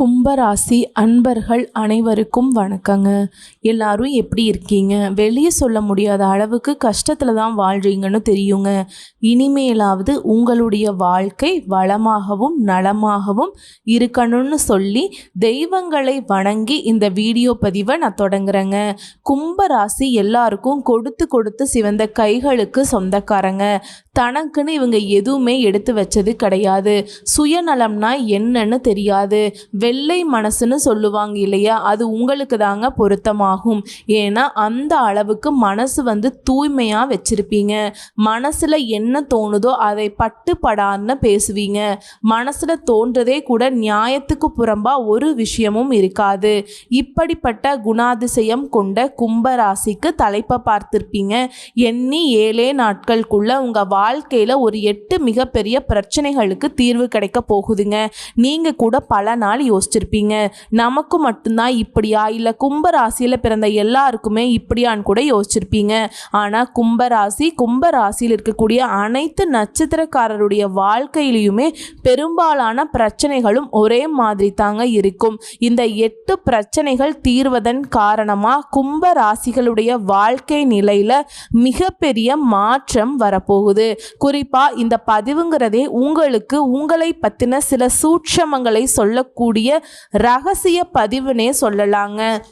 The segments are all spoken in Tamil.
கும்பராசி அன்பர்கள் அனைவருக்கும் வணக்கங்க. எல்லாரும் எப்படி இருக்கீங்க? வெளியே சொல்ல முடியாத அளவுக்கு கஷ்டத்தில் தான் வாழ்றீங்கன்னு தெரியுங்க. இனிமேலாவது உங்களுடைய வாழ்க்கை வளமாகவும் நலமாகவும் இருக்கணும்னு சொல்லி தெய்வங்களை வணங்கி இந்த வீடியோ பதிவை நான் தொடங்குறேங்க. கும்பராசி எல்லாருக்கும் கொடுத்து கொடுத்து சிவந்த கைகளுக்கு சொந்தக்காரங்க. தனக்குன்னு இவங்க எதுவுமே எடுத்து வச்சது கிடையாது. சுயநலம்னா என்னன்னு தெரியாது. வெள்ளை மனசுன்னு சொல்லுவாங்க இல்லையா? அது உங்களுக்கு தாங்க பொருத்தமாகும். ஏன்னா அந்த அளவுக்கு மனசு வந்து தூய்மையாக வச்சுருப்பீங்க. மனசில் என்ன தோணுதோ அதை பட்டுப்படான்னு பேசுவீங்க. மனசில் தோன்றதே கூட நியாயத்துக்கு புறம்பாக ஒரு விஷயமும் இருக்காது. இப்படிப்பட்ட குணாதிசயம் கொண்ட கும்பராசிக்கு தலைப்பை பார்த்துருப்பீங்க. எண்ணி ஏழே நாட்களுக்குள்ள உங்கள் வாழ்க்கையில் ஒரு எட்டு மிகப்பெரிய பிரச்சனைகளுக்கு தீர்வு கிடைக்க போகுதுங்க. நீங்கள் கூட பல நாள் யோசிச்சிருப்பீங்க நமக்கு மட்டும்தான் இப்படியா? இல்லை கும்பராசியில் பிறந்த எல்லாருக்குமே இப்படியான்னு கூட யோசிச்சிருப்பீங்க. ஆனால் கும்பராசி கும்பராசியில் இருக்கக்கூடிய அனைத்து நட்சத்திரக்காரருடைய வாழ்க்கையிலையுமே பெரும்பாலான பிரச்சனைகளும் ஒரே மாதிரி தாங்க இருக்கும். இந்த எட்டு பிரச்சனைகள் தீர்வதன் காரணமாக கும்ப ராசிகளுடைய வாழ்க்கை நிலையில் மிகப்பெரிய மாற்றம் வரப்போகுது. குறிப்பாக இந்த பதிவுங்கிறதே உங்களுக்கு உங்களை பற்றின சில சூட்சமங்களை சொல்லக்கூடிய ரகசிய பதிவுனே சொல்லலாங்க.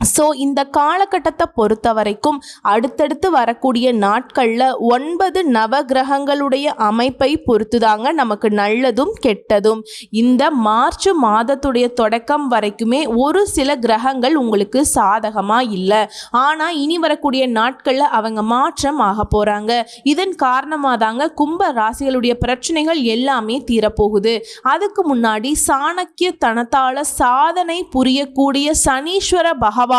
ஸோ இந்த காலகட்டத்தை பொறுத்த வரைக்கும் அடுத்தடுத்து வரக்கூடிய நாட்களில் ஒன்பது நவகிரகங்களுடைய அமைப்பை பொறுத்துதாங்க நமக்கு நல்லதும் கெட்டதும். இந்த மார்ச் மாதத்துடைய தொடக்கம் வரைக்குமே ஒரு சில கிரகங்கள் உங்களுக்கு சாதகமாக இல்லை. ஆனால் இனி வரக்கூடிய நாட்களில் அவங்க மாற்றம் ஆக போகிறாங்க இதன் காரணமாக தாங்க கும்ப ராசிகளுடைய பிரச்சனைகள் எல்லாமே தீரப்போகுது. அதுக்கு முன்னாடி சாணக்கிய தனத்தால் சாதனை புரியக்கூடிய சனீஸ்வர பகவான்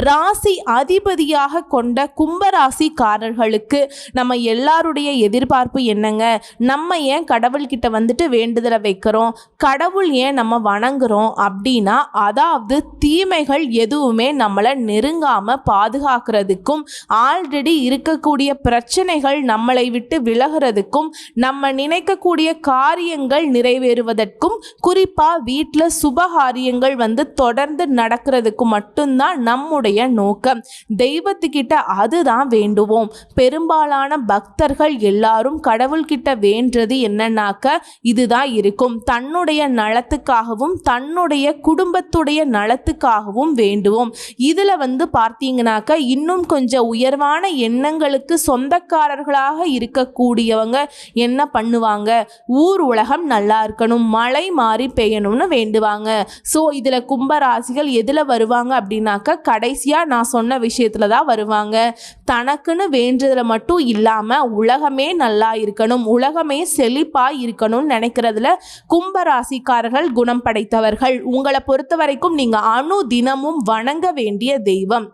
ராசி அதிபதியாக கொண்ட கும்பராசிக்காரர்களுக்கு நம்ம எல்லாருடைய எதிர்பார்ப்பு என்னங்க? நம்ம ஏன் கடவுள்கிட்ட வந்துட்டு வேண்டுதலை வைக்கிறோம்? கடவுள் ஏன் நம்ம வணங்குறோம் அப்படின்னா அதாவது தீமைகள் எதுவுமே நம்மளை நெருங்காமல் பாதுகாக்கிறதுக்கும் ஆல்ரெடி இருக்கக்கூடிய பிரச்சனைகள் நம்மளை விட்டு விலகிறதுக்கும் நம்ம நினைக்கக்கூடிய காரியங்கள் நிறைவேறுவதற்கும் குறிப்பாக வீட்டில் சுபகாரியங்கள் வந்து தொடர்ந்து நடக்கிறதுக்கு மட்டும்தான் நம்முடைய நோக்கம். தெய்வத்துக்கிட்ட அதுதான் வேண்டுவோம். பெரும்பாலான பக்தர்கள் எல்லாரும் கடவுள்கிட்ட வேண்டது என்னன்னாக்க இதுதான் இருக்கும். தன்னுடைய நலத்துக்காகவும் தன்னுடைய குடும்பத்துடைய நலத்துக்காகவும் வேண்டுவோம். இதில் வந்து பார்த்தீங்கன்னாக்க இன்னும் கொஞ்சம் உயர்வான எண்ணங்களுக்கு சொந்தக்காரர்களாக இருக்கக்கூடியவங்க என்ன பண்ணுவாங்க? ஊர் உலகம் நல்லா இருக்கணும். மழை மாறி பெய்யணும்னு வேண்டுவாங்க. ஸோ இதில் கும்பராசிகள் எதில் வருவாங்க அப்படின்னாக்க கடைசியாக நான் சொன்ன விஷயத்தில் தான் வருவாங்க. தனக்குன்னு வேண்டதில் மட்டும் இல்லாமல் உலகமே நல்லா இருக்கணும் உலகமே செழிப்பாக இருக்கணும்னு நினைக்கிறதுல கும்பராசிக்காரர்கள் குணம் படைத்தவர்கள். உங்களை பொறுத்த வரைக்கும் நீங்கள் அணு தினமும் வணங்க வேண்டிய தெய்வம்.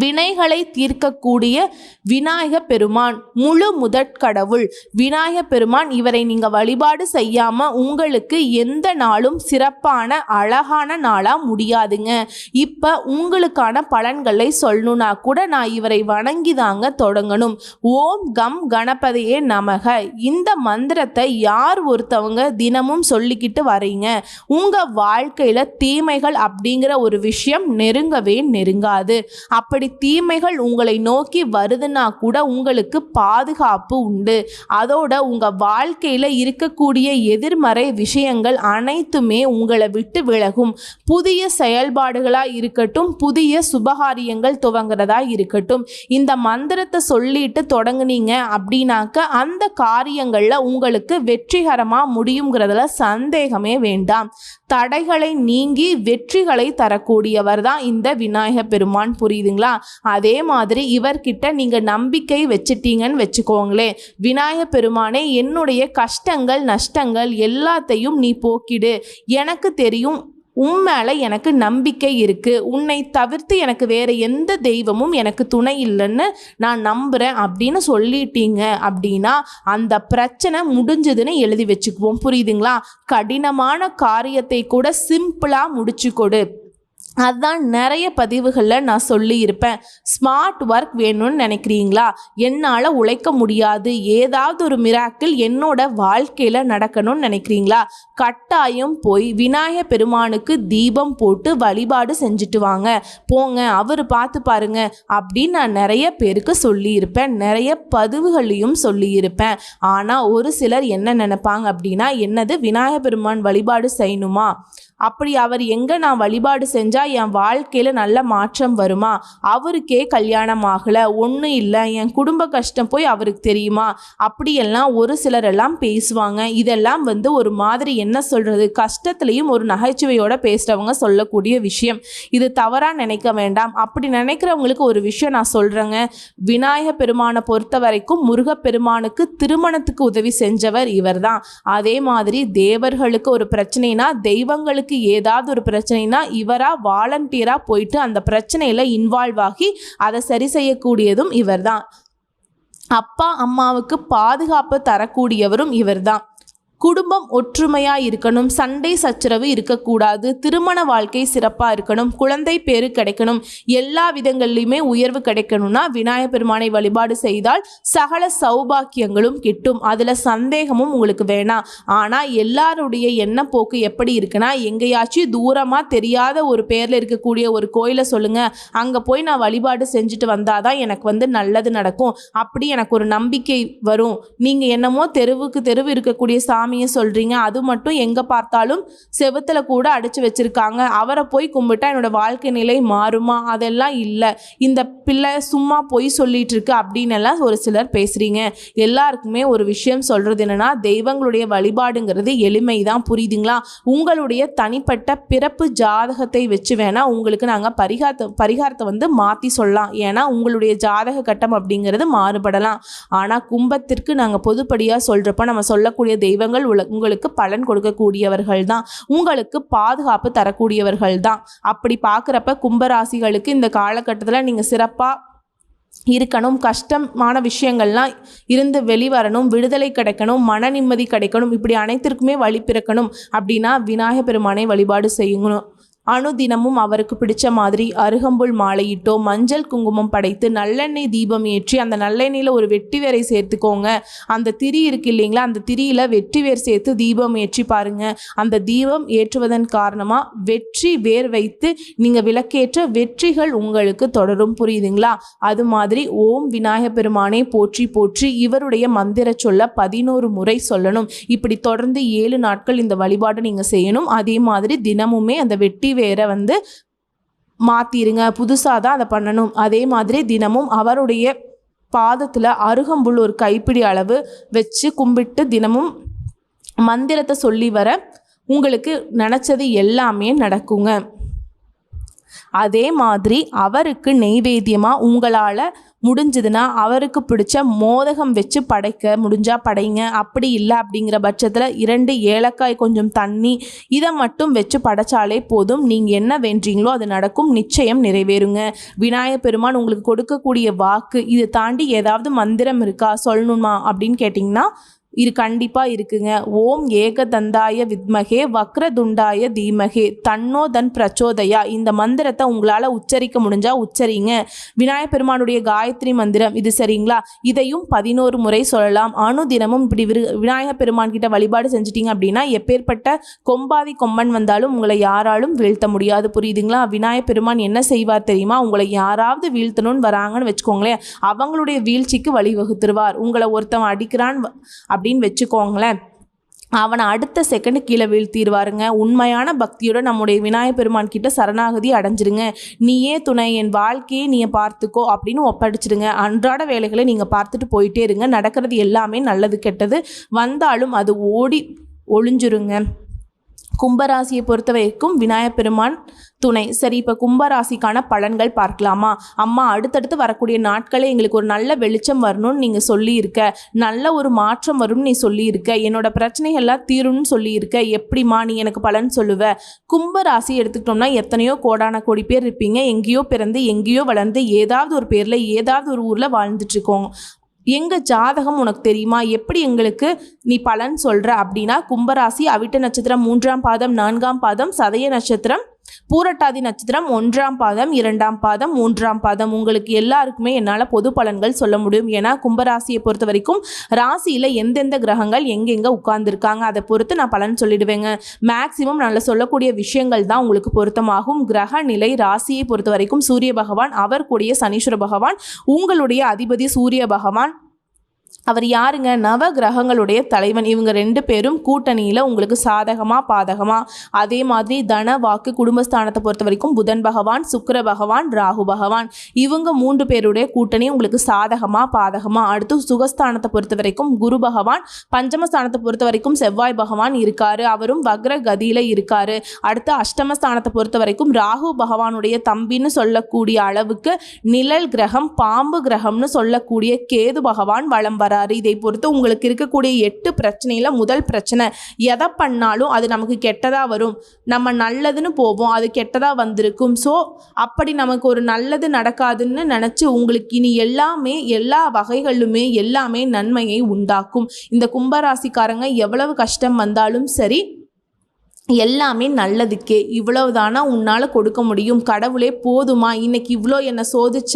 வினைகளை தீர்க்கக்கூடிய விநாயக பெருமான் முழு முதற்கடவுள் விநாயக பெருமான் இவரை நீங்கள் வழிபாடு செய்யாமல் உங்களுக்கு எந்த நாளும் சிறப்பான அழகான நாளாக முடியாதுங்க. இப்போ உங்களுக்கான பலன்களை சொல்லணும்னா கூட நான் இவரை வணங்கி தாங்க தொடங்கணும். ஓம் கம் கணபதியே நமக. இந்த மந்திரத்தை யார் ஒருத்தவங்க தினமும் சொல்லிக்கிட்டு வரீங்க? உங்கள் வாழ்க்கையில் தீமைகள் அப்படிங்கிற ஒரு விஷயம் நெருங்கவே நெருங்காது. அப்படி அப்படி தீமைகள் உங்களை நோக்கி வருதுன்னா கூட உங்களுக்கு பாதுகாப்பு உண்டு. அதோட உங்கள் வாழ்க்கையில் இருக்கக்கூடிய எதிர்மறை விஷயங்கள் அனைத்துமே உங்களை விட்டு விலகும். புதிய செயல்பாடுகளாக இருக்கட்டும் புதிய சுபகாரியங்கள் துவங்குறதா இருக்கட்டும். இந்த மந்திரத்தை சொல்லிட்டு தொடங்குனீங்க அப்படின்னாக்க அந்த காரியங்களில் உங்களுக்கு வெற்றிகரமாக முடியுங்கிறதுல சந்தேகமே வேண்டாம். தடைகளை நீங்கி வெற்றிகளை தரக்கூடியவர் தான் இந்த விநாயக பெருமான். புரியுதுங்களா? அதே மாதிரி இவர்கிட்ட நீங்கள் நம்பிக்கை வச்சிட்டீங்கன்னு வச்சுக்கோங்களேன். விநாயக பெருமானே என்னுடைய கஷ்டங்கள் நஷ்டங்கள் எல்லாத்தையும் நீ போக்கிடு. எனக்கு தெரியும் உன் மேலே எனக்கு நம்பிக்கை இருக்குது உன்னை தவிர்த்து எனக்கு வேறு எந்த தெய்வமும் எனக்கு துணை இல்லைன்னு நான் நம்புகிறேன் அப்படின்னு சொல்லிட்டீங்க அப்படின்னா அந்த பிரச்சனை முடிஞ்சதுன்னு எழுதி வச்சுக்குவோம். புரியுதுங்களா? கடினமான காரியத்தை கூட சிம்பிளாக முடிச்சு கொடு. அதுதான் நிறைய பதிவுகளில் நான் சொல்லியிருப்பேன். ஸ்மார்ட் ஒர்க் வேணும்னு நினைக்கிறீங்களா? என்னால் உழைக்க முடியாது. ஏதாவது ஒரு மிராக்கிள் என்னோட வாழ்க்கையில் நடக்கணும்னு நினைக்கிறீங்களா? கட்டாயம் போய் விநாயக பெருமானுக்கு தீபம் போட்டு வழிபாடு செஞ்சுட்டு வாங்க. போங்க அவர் பார்த்து பாருங்க அப்படின்னு நான் நிறைய பேருக்கு சொல்லியிருப்பேன். நிறைய பதிவுகளையும் சொல்லியிருப்பேன். ஆனால் ஒரு சிலர் என்ன நினைப்பாங்க அப்படின்னா என்னது விநாயக பெருமான் வழிபாடு செய்யணுமா? அப்படி அவர் எங்கே நான் வழிபாடு செஞ்சால் என் வாழ்க்கையில் நல்ல மாற்றம் வருமா? அவருக்கே கல்யாணம் ஆகலை ஒன்றும் இல்லை என் குடும்ப கஷ்டம் போய் அவருக்கு தெரியுமா? அப்படியெல்லாம் ஒரு சிலர் எல்லாம் பேசுவாங்க. இதெல்லாம் வந்து ஒரு மாதிரி என்ன சொல்கிறது கஷ்டத்துலேயும் ஒரு நகைச்சுவையோட பேசுகிறவங்க சொல்லக்கூடிய விஷயம். இது தவறாக நினைக்க வேண்டாம். அப்படி நினைக்கிறவங்களுக்கு ஒரு விஷயம் நான் சொல்கிறேங்க விநாயக பெருமானை பொறுத்த வரைக்கும் முருகப்பெருமானுக்கு திருமணத்துக்கு உதவி செஞ்சவர் இவர் தான் அதே மாதிரி தேவர்களுக்கு ஒரு பிரச்சனைனா தெய்வங்களுக்கு ஏதாவது ஒரு பிரச்சனைனா இவராக வாலண்டியராக போயிட்டு அந்த பிரச்சனையில் இன்வால்வ் ஆகி அதை சரி செய்யக்கூடியதும் இவர்தான். அப்பா அம்மாவுக்கு பாதுகாப்பு தரக்கூடியவரும் இவர்தான். குடும்பம் ஒற்றுமையாக இருக்கணும் சண்டை சச்சரவு இருக்கக்கூடாது திருமண வாழ்க்கை சிறப்பாக இருக்கணும் குழந்தை பேரு கிடைக்கணும் எல்லா விதங்கள்லையுமே உயர்வு கிடைக்கணும்னா விநாயகர் பெருமானை வழிபாடு செய்தால் சகல சௌபாக்கியங்களும் கிட்டும். அதில் சந்தேகமும் உங்களுக்கு வேணாம் ஆனால் எல்லாருடைய எண்ணப்போக்கு எப்படி இருக்குன்னா எங்கேயாச்சும் தூரமாக தெரியாத ஒரு பேரில் இருக்கக்கூடிய ஒரு கோயிலை சொல்லுங்கள் அங்கே போய் நான் வழிபாடு செஞ்சுட்டு வந்தாதான் எனக்கு வந்து நல்லது நடக்கும். அப்படி எனக்கு ஒரு நம்பிக்கை வரும். நீங்கள் என்னமோ தெருவுக்கு தெருவு இருக்கக்கூடிய சாமி சாமியை சொல்கிறீங்க அது மட்டும் எங்கே பார்த்தாலும் செவுத்துல கூட அடித்து வச்சிருக்காங்க. அவரை போய் கும்பிட்டா என்னோட வாழ்க்கை நிலை மாறுமா? அதெல்லாம் இல்லை. இந்த பிள்ளை சும்மா பொய் சொல்லிட்டு இருக்கு அப்படின்னு எல்லாம் ஒரு சிலர் பேசுறீங்க. எல்லாருக்குமே ஒரு விஷயம் சொல்றது என்னன்னா தெய்வங்களுடைய வழிபாடுங்கிறது எளிமை தான் புரியுதுங்களா? உங்களுடைய தனிப்பட்ட பிறப்பு ஜாதகத்தை வச்சு வேணா உங்களுக்கு நாங்கள் பரிகாரத்தை பரிகாரத்தை வந்து மாற்றி சொல்லலாம். ஏன்னா உங்களுடைய ஜாதக கட்டம் அப்படிங்கிறது மாறுபடலாம். ஆனால் கும்பத்திற்கு நாங்கள் பொதுப்படியாக சொல்கிறப்ப நம்ம சொல்லக்கூடிய தெய்வங்கள் உல உங்களுக்கு பலன் கொடுக்கக்கூடியவர்கள் தான் உங்களுக்கு பாதுகாப்பு தரக்கூடியவர்கள் தான் அப்படி பார்க்குறப்ப கும்பராசிகளுக்கு இந்த காலகட்டத்தில் நீங்கள் சிறப்பாக இருக்கணும். கஷ்டமான விஷயங்கள்லாம் இருந்து வெளிவரணும். விடுதலை கிடைக்கணும். மன நிம்மதி கிடைக்கணும். இப்படி அனைத்திற்குமே வழி பிறக்கணும். அப்படின்னா விநாயகப் பெருமானை வழிபாடு செய்யணும். அணுதினமும் அவருக்கு பிடிச்ச மாதிரி அருகம்புல் மாலையிட்டோ மஞ்சள் குங்குமம் படைத்து நல்லெண்ணெய் தீபம் ஏற்றி அந்த நல்லெண்ணெயில் ஒரு வெட்டி வேரை சேர்த்துக்கோங்க. அந்த திரி இருக்கு இல்லைங்களா அந்த திரியில் வெற்றி வேர் சேர்த்து தீபம் ஏற்றி பாருங்க. அந்த தீபம் ஏற்றுவதன் காரணமாக வெற்றி வேர் வைத்து நீங்கள் விளக்கேற்ற வெற்றிகள் உங்களுக்கு தொடரும். புரியுதுங்களா? அது மாதிரி ஓம் விநாயக பெருமானே போற்றி போற்றி இவருடைய மந்திர சொல்ல பதினோரு முறை சொல்லணும். இப்படி தொடர்ந்து ஏழு நாட்கள் இந்த வழிபாடு நீங்கள் செய்யணும். அதே மாதிரி தினமுமே அந்த வெட்டி வேரை வந்து மாற்றிருங்க புதுசாக தான் அதை பண்ணணும். அதே மாதிரி தினமும் அவருடைய பாதத்தில் அருகம்புல் ஒரு கைப்பிடி அளவு வச்சு கும்பிட்டு தினமும் மந்திரத்தை சொல்லி வர உங்களுக்கு நினச்சது எல்லாமே நடக்குங்க. அதே மாதிரி அவருக்கு நெய்வேத்தியமாக உங்களால் முடிஞ்சதுன்னா அவருக்கு பிடிச்ச மோதகம் வச்சு படைக்க முடிஞ்சால் படைங்க. அப்படி இல்லை அப்படிங்கிற பட்சத்தில் இரண்டு ஏலக்காய் கொஞ்சம் தண்ணி இதை மட்டும் வச்சு படைச்சாலே போதும். நீங்கள் என்ன வேண்டீங்களோ அது நடக்கும். நிச்சயம் நிறைவேறுங்க. விநாயகர் பெருமான் உங்களுக்கு கொடுக்கக்கூடிய வாக்கு இதை தாண்டி ஏதாவது மந்திரம் இருக்கா சொல்லணுமா அப்படின்னு கேட்டிங்கன்னா இது கண்டிப்பாக இருக்குங்க. ஓம் ஏகதந்தாய வித்மகே வக்ரதுண்டாய தீமகே. தன்னோ தன் பிரச்சோதயா. இந்த மந்திரத்தை உங்களால் உச்சரிக்க முடிஞ்சால் உச்சரிங்க. விநாயகப் பெருமானுடைய காயத்ரி மந்திரம் இது சரிங்களா? இதையும் பதினோரு முறை சொல்லலாம். அணுதினமும் இப்படி விரு விநாயகப் பெருமான் கிட்ட வழிபாடு செஞ்சிட்டீங்க அப்படின்னா எப்பேற்பட்ட கொம்பாதி கொம்பன் வந்தாலும் உங்களை யாராலும் வீழ்த்த முடியாது. புரியுதுங்களா? விநாயகப் பெருமான் என்ன செய்வார் தெரியுமா? உங்களை யாராவது வீழ்த்தணும்னு வராங்கன்னு வச்சுக்கோங்களேன். அவங்களுடைய வீழ்ச்சிக்கு வழிவகுத்துருவார். உங்களை ஒருத்தவன் அடிக்கிறான் அப்படின்னு வச்சுக்கோங்களேன். அவனை அடுத்த செகண்ட் கீழே வீழ்த்திடுவாருங்க. உண்மையான பக்தியோட நம்முடைய விநாயகப் பெருமான் கிட்ட சரணாகதி அடைஞ்சிருங்க. நீயே துணை என் வாழ்க்கையை நீ பார்த்துக்கோ அப்படின்னு ஒப்படைச்சிடுங்க அன்றாட வேலைகளை நீங்கள் பார்த்துட்டு போயிட்டே இருங்க. நடக்கிறது எல்லாமே நல்லது கெட்டது. வந்தாலும் அது ஓடி ஒளிஞ்சிருங்க. கும்பராசியை பொறுத்த வரைக்கும் விநாயகப் பெருமான் துணை. சரி இப்போ கும்பராசிக்கான பலன்கள் பார்க்கலாமா? அம்மா அடுத்தடுத்து வரக்கூடிய நாட்களே எங்களுக்கு ஒரு நல்ல வெளிச்சம் வரணும்னு நீங்கள் சொல்லியிருக்க. நல்ல ஒரு மாற்றம் வரும்னு நீ சொல்லியிருக்க. என்னோட பிரச்சனைகள்லாம் தீரும்னு சொல்லியிருக்க. எப்படிம்மா நீ எனக்கு பலன் சொல்லுவ? கும்பராசி எடுத்துக்கிட்டோம்னா எத்தனையோ கோடான கோடி பேர் இருப்பீங்க. எங்கேயோ பிறந்து எங்கேயோ வளர்ந்து ஏதாவது ஒரு பேரில் ஏதாவது ஒரு ஊரில் வாழ்ந்துட்டு இருக்கோம். எங்கள் ஜாதகம் உனக்கு தெரியுமா? எப்படி எங்களுக்கு நீ பலன் சொல்கிற அப்படின்னா கும்பராசி அவிட்ட நட்சத்திரம் மூன்றாம் பாதம் நான்காம் பாதம் சதய நட்சத்திரம் பூரட்டாதி நட்சத்திரம் ஒன்றாம் பாதம் இரண்டாம் பாதம் மூன்றாம் பாதம். உங்களுக்கு எல்லாருக்குமே என்னால் பொது பலன்கள் சொல்ல முடியும். ஏன்னா கும்பராசியை பொறுத்த வரைக்கும் ராசியில் எந்தெந்த கிரகங்கள் எங்கெங்கே உட்கார்ந்துருக்காங்க அதை பொறுத்து நான் பலன் சொல்லிடுவேங்க. மேக்சிமம் நல்லா சொல்லக்கூடிய விஷயங்கள் தான் உங்களுக்கு பொருத்தமாகும். கிரக நிலை ராசியை பொறுத்த வரைக்கும் சூரிய பகவான் அவர் கூடிய சனீஸ்வர பகவான் உங்களுடைய அதிபதி சூரிய பகவான் அவர் யாருங்க? நவ கிரகங்களுடைய தலைவன். இவங்க ரெண்டு பேரும் கூட்டணியில் உங்களுக்கு சாதகமாக பாதகமாக அதே மாதிரி தன வாக்கு குடும்பஸ்தானத்தை பொறுத்த வரைக்கும் புதன் பகவான் சுக்கர பகவான் ராகு பகவான். இவங்க மூன்று பேருடைய கூட்டணி உங்களுக்கு சாதகமாக பாதகமாக அடுத்து சுகஸ்தானத்தை பொறுத்த வரைக்கும் குரு பகவான் பஞ்சமஸ்தானத்தை பொறுத்த வரைக்கும் செவ்வாய் பகவான் இருக்காரு. அவரும் வக்ர கதியில் இருக்காரு. அடுத்து அஷ்டமஸ்தானத்தை பொறுத்த வரைக்கும் ராகு பகவானுடைய தம்பின்னு சொல்லக்கூடிய அளவுக்கு நிழல் கிரகம் பாம்பு கிரகம்னு சொல்லக்கூடிய கேது பகவான் வளம் வர வராரு. இதை பொறுத்து உங்களுக்கு இருக்கக்கூடிய எட்டு பிரச்சனையில் முதல் பிரச்சனை எதை பண்ணாலும் அது நமக்கு கெட்டதாக வரும். நம்ம நல்லதுன்னு போவோம் அது கெட்டதாக வந்திருக்கும். ஸோ அப்படி நமக்கு ஒரு நல்லது நடக்காதுன்னு நினச்சி உங்களுக்கு இனி எல்லாமே எல்லா வகைகளுமே எல்லாமே நன்மையை உண்டாக்கும். இந்த கும்பராசிக்காரங்க எவ்வளவு கஷ்டம் வந்தாலும் சரி எல்லாமே நல்லதுக்கே. இவ்வளவுதானா உன்னால் கொடுக்க முடியும். கடவுளே போதுமா? இன்னைக்கு இவ்வளோ என்னை சோதிச்ச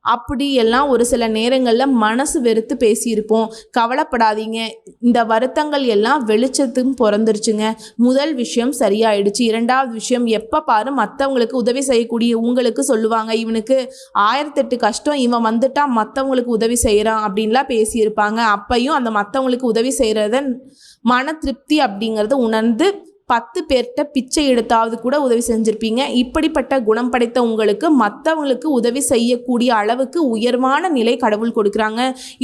அப்படி எல்லாம் ஒரு சில நேரங்களில் மனசு வெறுத்து பேசியிருப்போம். கவலைப்படாதீங்க. இந்த வருத்தங்கள் எல்லாம் வெளிச்சத்துக்கும் பிறந்துருச்சுங்க. முதல் விஷயம் சரியாயிடுச்சு. இரண்டாவது விஷயம் எப்போ பாரு மற்றவங்களுக்கு உதவி செய்யக்கூடிய உங்களுக்கு சொல்லுவாங்க. இவனுக்கு ஆயிரத்தெட்டு கஷ்டம் இவன் வந்துட்டா மற்றவங்களுக்கு உதவி செய்கிறான் அப்படின்லாம் பேசியிருப்பாங்க. அப்பையும் அந்த மற்றவங்களுக்கு உதவி செய்கிறத மன திருப்தி அப்படிங்கிறத உணர்ந்து பத்து பேர்கிட்ட பிச்சை எடுத்தாவது கூட உதவி செஞ்சுருப்பீங்க. இப்படிப்பட்ட குணம் படைத்த உங்களுக்கு மற்றவங்களுக்கு உதவி செய்யக்கூடிய அளவுக்கு உயர்வான நிலை கடவுள் கொடுக்குறாங்க.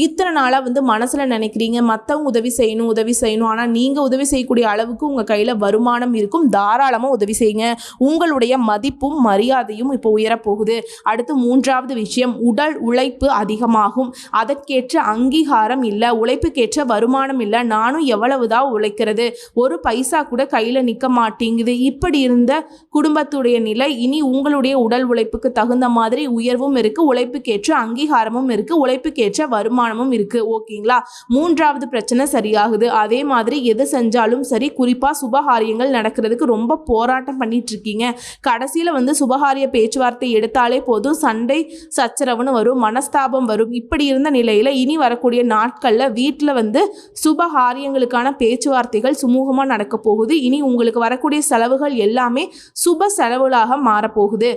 இத்தனை நாளாக வந்து மனசில் நினைக்கிறீங்க மற்றவங்க உதவி செய்யணும் உதவி செய்யணும். ஆனால் நீங்கள் உதவி செய்யக்கூடிய அளவுக்கு உங்கள் கையில் வருமானம் இருக்கும். தாராளமாக உதவி செய்யுங்க. உங்களுடைய மதிப்பும் மரியாதையும் இப்போ உயரப்போகுது. அடுத்து மூன்றாவது விஷயம் உடல் உழைப்பு அதிகமாகும். அதற்கேற்ற அங்கீகாரம் இல்லை உழைப்புக்கேற்ற வருமானம் இல்லை. நானும் எவ்வளவுதான் உழைக்கிறது. ஒரு பைசா கூட கையில் நிற்க மாட்டேங்குது. இப்படி இருந்த குடும்பத்துடைய நிலை இனி உங்களுடைய உடல் உழைப்புக்கு தகுந்த மாதிரி உயர்வும் இருக்குது உழைப்புக்கேற்ற அங்கீகாரமும் இருக்குது உழைப்புக்கேற்ற வருமானமும் இருக்குது ஓகேங்களா? மூன்றாவது பிரச்சனை சரியாகுது. அதே மாதிரி எது செஞ்சாலும் சரி குறிப்பாக சுபகாரியங்கள் நடக்கிறதுக்கு ரொம்ப போராட்டம் பண்ணிட்டு இருக்கீங்க. கடைசியில் வந்து சுபகாரிய பேச்சுவார்த்தை எடுத்தாலே போதும். சண்டை சச்சரவுன்னு வரும் மனஸ்தாபம் வரும். இப்படி இருந்த நிலையில் இனி வரக்கூடிய நாட்களில் வீட்டில் வந்து சுபகாரியங்களுக்கான பேச்சுவார்த்தைகள் சுமூகமாக நடக்க போகுது. இனி உங்களுக்கு வரக்கூடிய செலவுகள் எல்லாமே சுப செலவுகளாக மாறப்போகுது.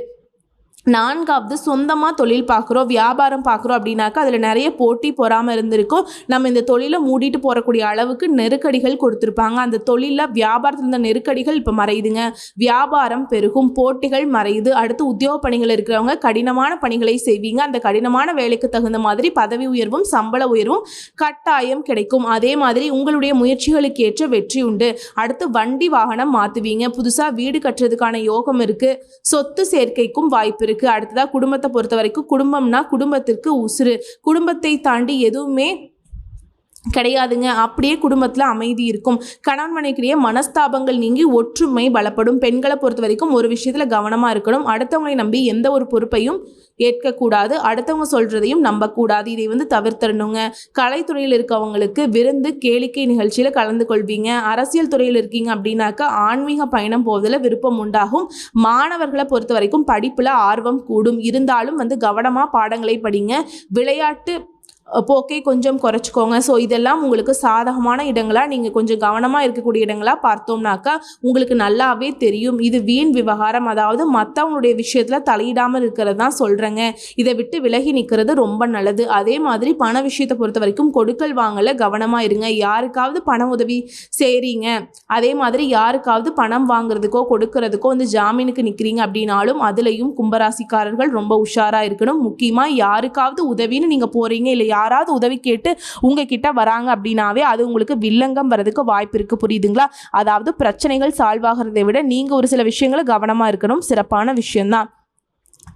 நான்காவது சொந்தமாக தொழில் பார்க்குறோம் வியாபாரம் பார்க்குறோம் அப்படின்னாக்கா அதில் நிறைய போட்டி பொறாமல் இருந்திருக்கும். நம்ம இந்த தொழிலை மூடிட்டு போகக்கூடிய அளவுக்கு நெருக்கடிகள் கொடுத்துருப்பாங்க. அந்த தொழிலில் வியாபாரத்தில் இருந்த நெருக்கடிகள் இப்போ மறையுதுங்க. வியாபாரம் பெருகும் போட்டிகள் மறையுது. அடுத்து உத்தியோக பணிகள் இருக்கிறவங்க கடினமான பணிகளை செய்வீங்க. அந்த கடினமான வேலைக்கு தகுந்த மாதிரி பதவி உயர்வும் சம்பள உயர்வும் கட்டாயம் கிடைக்கும். அதே மாதிரி உங்களுடைய முயற்சிகளுக்கு ஏற்ற வெற்றி உண்டு. அடுத்து வண்டி வாகனம் மாற்றுவீங்க புதுசாக வீடு கட்டுறதுக்கான யோகம் இருக்குது சொத்து சேர்க்கைக்கும் வாய்ப்பு இருக்குது அடுத்ததாக குடும்பத்தை பொறுத்த வரைக்கும் குடும்பம்னா குடும்பத்திற்கு உசுறு. குடும்பத்தை தாண்டி எதுவுமே கிடையாதுங்க. அப்படியே குடும்பத்தில் அமைதி இருக்கும். கணவன் மனைக்கிடையே மனஸ்தாபங்கள் நீங்கி ஒற்றுமை பலப்படும். பெண்களை பொறுத்த வரைக்கும் ஒரு விஷயத்தில் கவனமாக இருக்கணும். அடுத்தவங்களை நம்பி எந்த ஒரு பொறுப்பையும் ஏற்கக்கூடாது. அடுத்தவங்க சொல்கிறதையும் நம்பக்கூடாது. இதை வந்து தவிர்த்திடணுங்க. கலைத்துறையில் இருக்கவங்களுக்கு விருந்து கேளிக்கை நிகழ்ச்சியில் கலந்து கொள்வீங்க அரசியல் துறையில் இருக்கீங்க அப்படின்னாக்கா ஆன்மீக பயணம் போவதில் விருப்பம் உண்டாகும். மாணவர்களை பொறுத்த வரைக்கும் படிப்பில் ஆர்வம் கூடும். இருந்தாலும் வந்து கவனமாக பாடங்களை படிங்க. விளையாட்டு போக்கை கொஞ்சம் குறைச்சிக்கோங்க. ஸோ இதெல்லாம் உங்களுக்கு சாதகமான இடங்களாக நீங்கள் கொஞ்சம் கவனமாக இருக்கக்கூடிய இடங்களாக பார்த்தோம்னாக்கா உங்களுக்கு நல்லாவே தெரியும். இது வீண் விவகாரம். அதாவது மற்றவங்களுடைய விஷயத்தில் தலையிடாமல் இருக்கிறது தான் சொல்கிறேங்க இதை விட்டு விலகி நிற்கிறது ரொம்ப நல்லது. அதே மாதிரி பண விஷயத்தை பொறுத்த வரைக்கும் கொடுக்கல் வாங்கல கவனமாக இருங்க. யாருக்காவது பண உதவி செய்கிறீங்க அதே மாதிரி யாருக்காவது பணம் வாங்குறதுக்கோ கொடுக்கறதுக்கோ வந்து ஜாமீனுக்கு நிற்கிறீங்க அப்படின்னாலும் அதுலேயும் கும்பராசிக்காரர்கள் ரொம்ப உஷாராக இருக்கணும். முக்கியமாக யாருக்காவது உதவின்னு நீங்கள் போகிறீங்க இல்லை யாராவது உதவி கேட்டு உங்ககிட்ட வராங்க அப்படின்னாவே அது உங்களுக்கு வில்லங்கம் வரதுக்கு வாய்ப்பு இருக்குது புரியுதுங்களா? அதாவது பிரச்சனைகள் சால்வ் ஆகிறதை விட நீங்கள் ஒரு சில விஷயங்களை கவனமாக இருக்கணும். சிறப்பான விஷயம்தான்.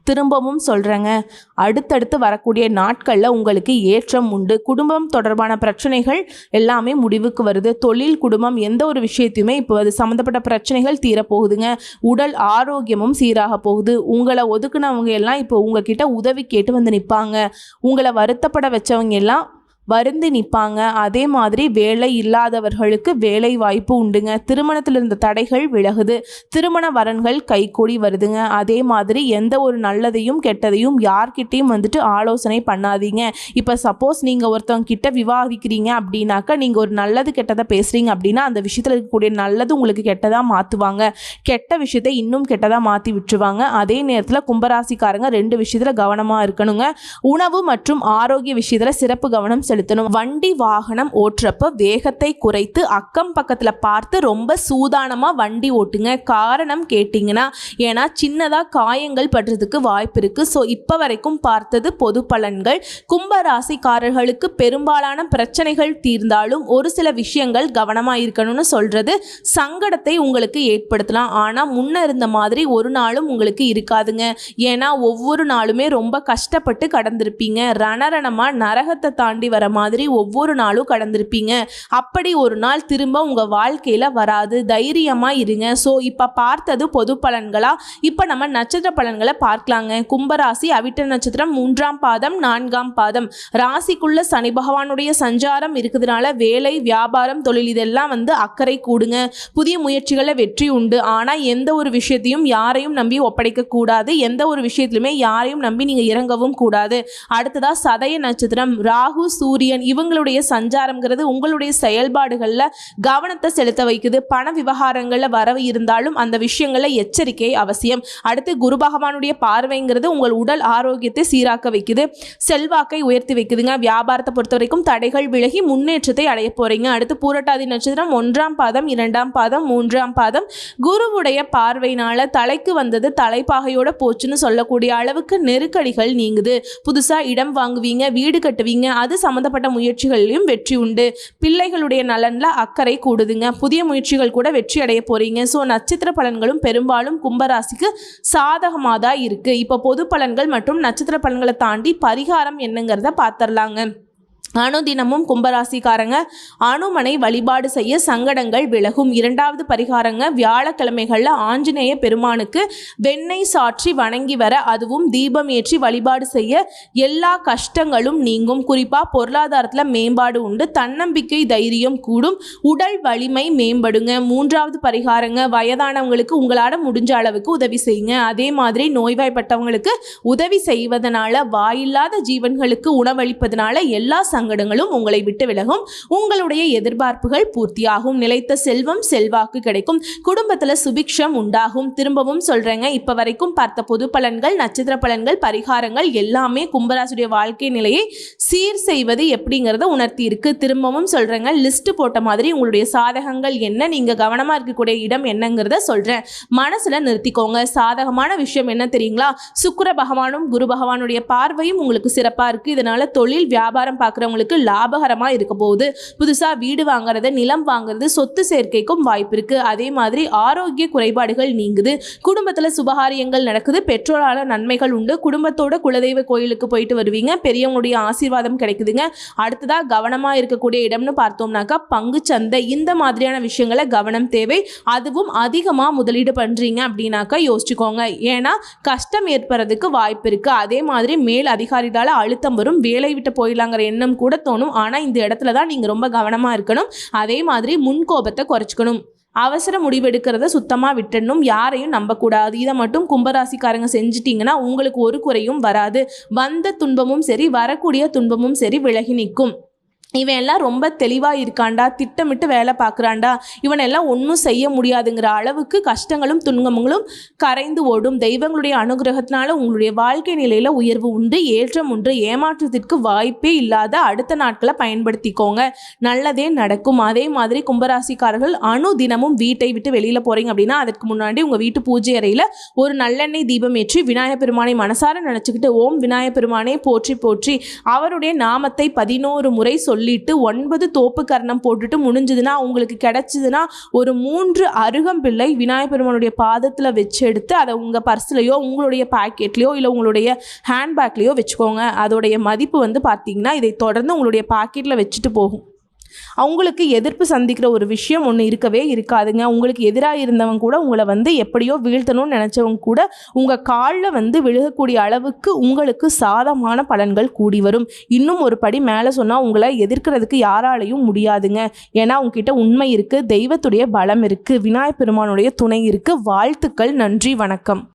திரும்பவும் சொல்கிறேங்க அடுத்தடுத்து வரக்கூடிய நாட்களில் உங்களுக்கு ஏற்றம் உண்டு. குடும்பம் தொடர்பான பிரச்சனைகள் எல்லாமே முடிவுக்கு வருது. தொழில் குடும்பம் எந்த ஒரு விஷயத்தையுமே இப்போ அது சம்மந்தப்பட்ட பிரச்சனைகள் தீரப்போகுதுங்க. உடல் ஆரோக்கியமும் சீராக போகுது. உங்களை ஒதுக்குனவங்க எல்லாம் இப்போ உங்ககிட்ட உதவி கேட்டு வந்து நிற்பாங்க உங்களை வருத்தப்பட வச்சவங்க எல்லாம் வருந்து நிற்பாங்க அதே மாதிரி வேலை இல்லாதவர்களுக்கு வேலை வாய்ப்பு உண்டுங்க. திருமணத்தில் இருந்த தடைகள் விலகுது. திருமண வரன்கள் கைகூடி வருதுங்க. அதே மாதிரி எந்த ஒரு நல்லதையும் கெட்டதையும் யார்கிட்டையும் வந்துட்டு ஆலோசனை பண்ணாதீங்க. இப்போ சப்போஸ் நீங்கள் ஒருத்தவங்க கிட்ட விவாதிக்கிறீங்க அப்படின்னாக்கா நீங்கள் ஒரு நல்லது கெட்டதை பேசுகிறீங்க அப்படின்னா அந்த விஷயத்தில் இருக்கக்கூடிய நல்லது உங்களுக்கு கெட்டதாக மாற்றுவாங்க கெட்ட விஷயத்தை இன்னும் கெட்டதாக மாற்றி விட்டுருவாங்க. அதே நேரத்தில் கும்பராசிக்காரங்க ரெண்டு விஷயத்தில் கவனமாக இருக்கணுங்க. உணவு மற்றும் ஆரோக்கிய விஷயத்தில் சிறப்பு கவனம் செலுத்தணும். வண்டி வாகனம் ஓட்டுறப்ப வேகத்தை குறைத்து அக்கம் பக்கத்தில் பார்த்து ரொம்ப சூதானமாக வண்டி ஓட்டுங்க. காரணம் கேட்டிங்கன்னா ஏன்னா சின்னதாக காயங்கள் படுறதுக்கு வாய்ப்பு இருக்குது ஸோ இப்போ வரைக்கும் பார்த்தது பொது பலன்கள். கும்பராசிக்காரர்களுக்கு பெரும்பாலான பிரச்சனைகள் தீர்ந்தாலும் ஒரு சில விஷயங்கள் கவனமாக இருக்கணும்னு சொல்கிறது சங்கடத்தை உங்களுக்கு ஏற்படுத்தலாம். ஆனால் முன்ன இருந்த மாதிரி ஒரு நாளும் உங்களுக்கு இருக்காதுங்க. ஏன்னா ஒவ்வொரு நாளுமே ரொம்ப கஷ்டப்பட்டு கடந்திருப்பீங்க. ரணரணமாக நரகத்தை தாண்டி வர மாதிரி ஒவ்வொரு நாளும் கடந்திருப்பீங்க. அப்படி ஒரு நாள் திரும்ப உங்கள் வாழ்க்கையில் வராது. தைரியமாக இருங்க. ஸோ இப்போ பார்த்தது பொது பலன்களா? இப்போ நம்ம நட்சத்திர பலன்களை பார்க்கலாங்க. கும்பராசி அவிட்ட நட்சத்திரம் மூன்றாம் பாதம் நான்காம் பாதம். ராசிக்குள்ள சனி பகவானுடைய சஞ்சாரம் இருக்கிறதுனால வேலை வியாபாரம் தொழில் இதெல்லாம் வந்து அக்கறை கூடுங்க. புதிய முயற்சிகளில் வெற்றி உண்டு. ஆனால் எந்த ஒரு விஷயத்தையும் யாரையும் நம்பி ஒப்படைக்க கூடாது. எந்த ஒரு விஷயத்திலுமே யாரையும் நம்பி நீங்கள் இறங்கவும் கூடாது. அடுத்ததா சதய நட்சத்திரம். ராகு சூரியன் இவங்களுடைய சஞ்சாரம்ங்கிறது உங்களுடைய செயல்பாடுகளில் கவனத்தை செலுத்த வைக்குது. பண விவகாரங்களில் வரவு இருந்தாலும் அந்த விஷயங்களில் எச்சரிக்கை அவசியம். அடுத்து குரு பகவானுடைய பார்வைங்கிறது உங்கள் உடல் ஆரோக்கியத்தை சீராக்க வைக்குது. செல்வாக்கை உயர்த்தி வைக்குதுங்க. வியாபாரத்தை பொறுத்த வரைக்கும் தடைகள் விலகி முன்னேற்றத்தை அடைய போறீங்க. அடுத்து பூரட்டாதி நட்சத்திரம் ஒன்றாம் பாதம் இரண்டாம் பாதம் மூன்றாம் பாதம். குருவுடைய பார்வையினால தலைக்கு வந்தது தலைப்பாகையோட போச்சுன்னு சொல்லக்கூடிய அளவுக்கு நெருக்கடிகள் நீங்குது. புதுசா இடம் வாங்குவீங்க வீடு கட்டுவீங்க. அது சம்பந்தப்பட்ட முயற்சிகளிலும் வெற்றி உண்டு. பிள்ளைகளுடைய நலன்ல அக்கறை கூடுதுங்க. புதிய முயற்சிகள் கூட வெற்றி அடைய போறீங்க. ஸோ நட்சத்திர பலன்களும் பெரும்பாலும் கும்பராசிக்கு சாதகமாக தான் இருக்கு. இப்போ பொது பலன்கள் மற்றும் நட்சத்திர பலன்களை தாண்டி பரிகாரம் என்னங்கிறத பார்த்துடலாங்க அணுதினமும் கும்பராசிக்காரங்க அனுமனை வழிபாடு செய்ய சங்கடங்கள் விலகும். இரண்டாவது பரிகாரங்க வியாழக்கிழமைகளில் ஆஞ்சநேய பெருமானுக்கு வெண்ணெய் சாற்றி வணங்கி வர அதுவும் தீபம் ஏற்றி வழிபாடு செய்ய எல்லா கஷ்டங்களும் நீங்கும். குறிப்பாக பொருளாதாரத்தில் மேம்பாடு உண்டு தன்னம்பிக்கை தைரியம் கூடும் உடல் வலிமை மேம்படுங்க. மூன்றாவது பரிகாரங்க வயதானவங்களுக்கு உங்களால் முடிஞ்ச அளவுக்கு உதவி செய்யுங்க. அதே மாதிரி நோய்வாய்ப்பட்டவங்களுக்கு உதவி செய்வதனால வாயில்லாத ஜீவன்களுக்கு உணவளிப்பதனால எல்லா சங்கடங்களும் உங்களை விட்டு விலகும். உங்களுடைய எதிர்பார்ப்புகள் பூர்த்தியாகும். நிலைத்த செல்வம் செல்வாக்கு கிடைக்கும். குடும்பத்தில் சுபிக்ஷம் உண்டாகும். திரும்பவும் சொல்கிறேங்க இப்போ வரைக்கும் பார்த்த பொது பலன்கள் நட்சத்திர பலன்கள் பரிகாரங்கள் எல்லாமே கும்பராசுடைய வாழ்க்கை நிலையை சீர் செய்வது எப்படிங்கிறத உணர்த்தி இருக்கு. திரும்பவும் சொல்கிறேங்க லிஸ்ட் போட்ட மாதிரி உங்களுடைய சாதகங்கள் என்ன நீங்கள் கவனமாக இருக்கக்கூடிய இடம் என்னங்கிறத சொல்கிறேன் மனசில் நிறுத்திக்கோங்க. சாதகமான விஷயம் என்ன தெரியுங்களா? சுக்கிர பகவானும் குரு பகவானுடைய பார்வையும் உங்களுக்கு சிறப்பாக இருக்குது இதனால் தொழில் வியாபாரம் இருக்கிறவங்களுக்கு லாபகரமாக இருக்க போகுது. புதுசாக வீடு வாங்குறது நிலம் வாங்குறது சொத்து சேர்க்கைக்கும் வாய்ப்பு இருக்குது அதே மாதிரி ஆரோக்கிய குறைபாடுகள் நீங்குது. குடும்பத்தில் சுபகாரியங்கள் நடக்குது. பெற்றோரால் நன்மைகள் உண்டு. குடும்பத்தோட குலதெய்வ கோயிலுக்கு போயிட்டு வருவீங்க. பெரியவங்களுடைய ஆசீர்வாதம் கிடைக்குதுங்க. அடுத்ததாக கவனமாக இருக்கக்கூடிய இடம்னு பார்த்தோம்னாக்கா பங்கு சந்தை. இந்த மாதிரியான விஷயங்களை கவனம் தேவை. அதுவும் அதிகமாக முதலீடு பண்ணுறீங்க அப்படின்னாக்கா யோசிச்சுக்கோங்க. ஏன்னா கஷ்டம் ஏற்படுறதுக்கு வாய்ப்பு இருக்குது அதே மாதிரி மேல் அதிகாரிகளால் அழுத்தம் வரும். வேலை விட்டு போயிடலாங்கிற எண்ணம் கூட தோணும். ஆனால் இந்த இடத்துல தான் நீங்கள் ரொம்ப கவனமாக இருக்கணும். அதே மாதிரி முன்கோபத்தை குறைச்சிக்கணும். அவசர முடிவெடுக்கிறத சுத்தமாக விட்டுடணும். யாரையும் நம்பக்கூடாது. இதை மட்டும் கும்பராசிக்காரங்க செஞ்சிட்டிங்கன்னா உங்களுக்கு ஒரு குறையும் வராது. வந்த துன்பமும் சரி வரக்கூடிய துன்பமும் சரி விலகி நிற்கும். இவன் எல்லாம் ரொம்ப தெளிவாக இருக்காண்டா திட்டமிட்டு வேலை பார்க்குறான்டா இவனெல்லாம் ஒன்றும் செய்ய முடியாதுங்கிற அளவுக்கு கஷ்டங்களும் துன்பங்களும் கரைந்து ஓடும். தெய்வங்களுடைய அனுகிரகத்தினால உங்களுடைய வாழ்க்கை நிலையில் உயர்வு உண்டு ஏற்றம் உண்டு. ஏமாற்றத்திற்கு வாய்ப்பே இல்லாத அடுத்த நாட்களை பயன்படுத்திக்கோங்க. நல்லதே நடக்கும். அதே மாதிரி கும்பராசிக்காரர்கள் அணு தினமும் வீட்டை விட்டு வெளியில் போகிறீங்க அப்படின்னா அதற்கு முன்னாடி உங்கள் வீட்டு பூஜை அறையில் ஒரு நல்லெண்ணெய் தீபம் ஏற்றி விநாயகப் பெருமானை மனசார நினச்சிக்கிட்டு ஓம் விநாயகப் பெருமானே போற்றி போற்றி. அவருடைய நாமத்தை பதினோரு முறை சொல்லி சொல்லிட்டு ஒன்பது தோப்பு கர்ணம் போட்டுட்டு முடிஞ்சதுன்னா உங்களுக்கு கிடைச்சதுன்னா ஒரு மூன்று அருகம்பிள்ளை விநாயகர் பெருமானுடைய பாதத்தில் வச்சு எடுத்து அதை உங்கள் பர்ஸ்லையோ உங்களுடைய பாக்கெட்லேயோ இல்லை உங்களுடைய ஹேண்ட்பேக்லேயோ வச்சுக்கோங்க. அதோடைய மதிப்பு வந்து பார்த்தீங்கன்னா இதை தொடர்ந்து உங்களுடைய பாக்கெட்டில் வச்சுட்டு போகும். அவங்களுக்கு எதிர்ப்பு சந்திக்கிற ஒரு விஷயம் ஒன்று இருக்கவே இருக்காதுங்க. உங்களுக்கு எதிராக இருந்தவங்க கூட உங்களை வந்து எப்படியோ வீழ்த்தணும்னு நினச்சவங்க கூட உங்கள் காலில் வந்து விழுகக்கூடிய அளவுக்கு உங்களுக்கு சாதமான பலன்கள் கூடி வரும். இன்னும் ஒரு படி மேலே சொன்னால் உங்களை எதிர்க்கிறதுக்கு யாராலையும் முடியாதுங்க. ஏன்னா உங்ககிட்ட உண்மை இருக்குது தெய்வத்துடைய பலம் இருக்குது விநாயகப் பெருமானுடைய துணை இருக்குது வாழ்த்துக்கள் நன்றி வணக்கம்.